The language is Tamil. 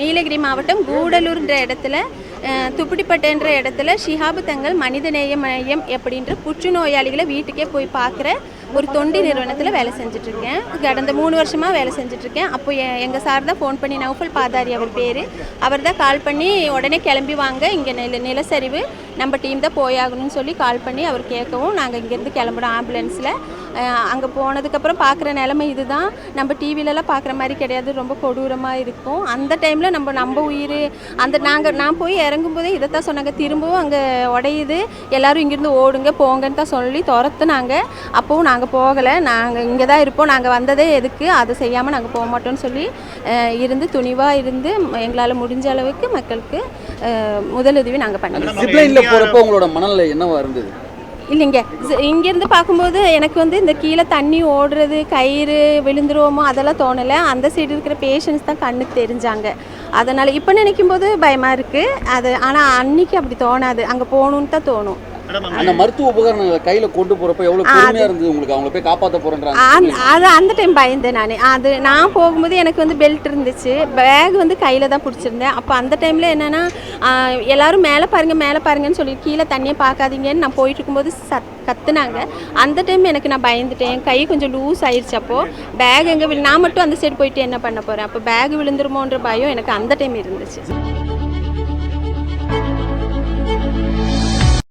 நீலகிரி மாவட்டம் கூடலூர்ன்ற இடத்துல அஹ், துப்பிடிப்பட்டுன்ற இடத்துல ஷிஹாபு தங்கள் மனிதநேய மையம் அப்படின்ற புற்றுநோயாளிகளை வீட்டுக்கே போய் பார்க்குற ஒரு தொண்டு நிறுவனத்தில் வேலை செஞ்சுட்ருக்கேன். கடந்த மூணு வருஷமாக வேலை செஞ்சுட்ருக்கேன். அப்போ எங்கள் சார் தான் ஃபோன் பண்ணி நௌஃபல் பாதாரி அவர் பேர். அவர் தான் கால் பண்ணி உடனே கிளம்பி வாங்க. இங்கே நில நிலச்சரிவு. நம்ம டீம் தான் போயாகணும்னு சொல்லி கால் பண்ணி அவர் கேட்கவும் நாங்கள் இங்கேருந்து கிளம்புறோம். ஆம்புலன்ஸில் அங்கே போனதுக்கப்புறம் பார்க்குற நிலமை இதுதான். நம்ம டிவிலலாம் பார்க்குற மாதிரி கிடையாது. ரொம்ப கொடூரமாக இருக்கும். அந்த டைமில் நம்ம நம்ம உயிர் அந்த நாங்கள் நான் போய் இறங்கும்போதே இதைத்தான் சொன்னாங்க. திரும்பவும் அங்கே உடையுது. எல்லாரும் இங்கேருந்து ஓடுங்க போங்கன்னு தான் சொல்லி துரத்துனாங்க. அப்போவும் நாங்கள் போகலை. நாங்கள் இங்கே தான் இருப்போம். நாங்கள் வந்ததே எதுக்கு? அதை செய்யாமல் நாங்கள் போக மாட்டோம்னு சொல்லி இருந்து துணிவாக இருந்து எங்களால் முடிஞ்ச அளவுக்கு மக்களுக்கு முதலுதவி நாங்கள் பண்ணி ஜிப்லைன்ல போறப்போ உங்களோட மனநிலை என்னவா இருந்தது? இல்லைங்க. இங்கேருந்து பார்க்கும்போது எனக்கு வந்து இந்த கீழே தண்ணி ஓடுறது கயிறு விழுந்துருவோமோ அதெல்லாம் தோணலை. அந்த சைடு இருக்கிற பேஷண்ட்ஸ் தான் கண்ணுக்கு தெரிஞ்சாங்க. அதனால் இப்போ நினைக்கும் போது பயமாக இருக்குது அது ஆனால் அன்னைக்கு அப்படி தோணாது. அங்கே போகணுன்னு தான் தோணும். அந்த மருத்துவ உபகரணங்களை கையில கொண்டு போறப்ப எவ்வளவு பெருமையா இருந்தது உங்களுக்கு? அவங்கள போய் காப்பாத்த போறேன்றாங்க. அது அந்த டைம் பயந்தேன் நான். அது நான் போகும்போது எனக்கு வந்து பெல்ட் இருந்துச்சு. பேக் வந்து கையில் தான் பிடிச்சிருந்தேன். அப்போ அந்த டைமில் என்னென்னா எல்லாரும் மேலே பாருங்க மேலே பாருங்கன்னு சொல்லி கீழே தண்ணியை பார்க்காதீங்கன்னு நான் போயிட்டு இருக்கும்போது சத் கத்துனாங்க. அந்த டைம் எனக்கு நான் பயந்துட்டேன். கை கொஞ்சம் லூஸ் ஆயிடுச்சு அப்போது பேக் எங்கே விழு நான் மட்டும் அந்த சைடு போயிட்டு என்ன பண்ண போகிறேன் அப்போ பேக் விழுந்துருமோன்ற பயம் எனக்கு அந்த டைம் இருந்துச்சு.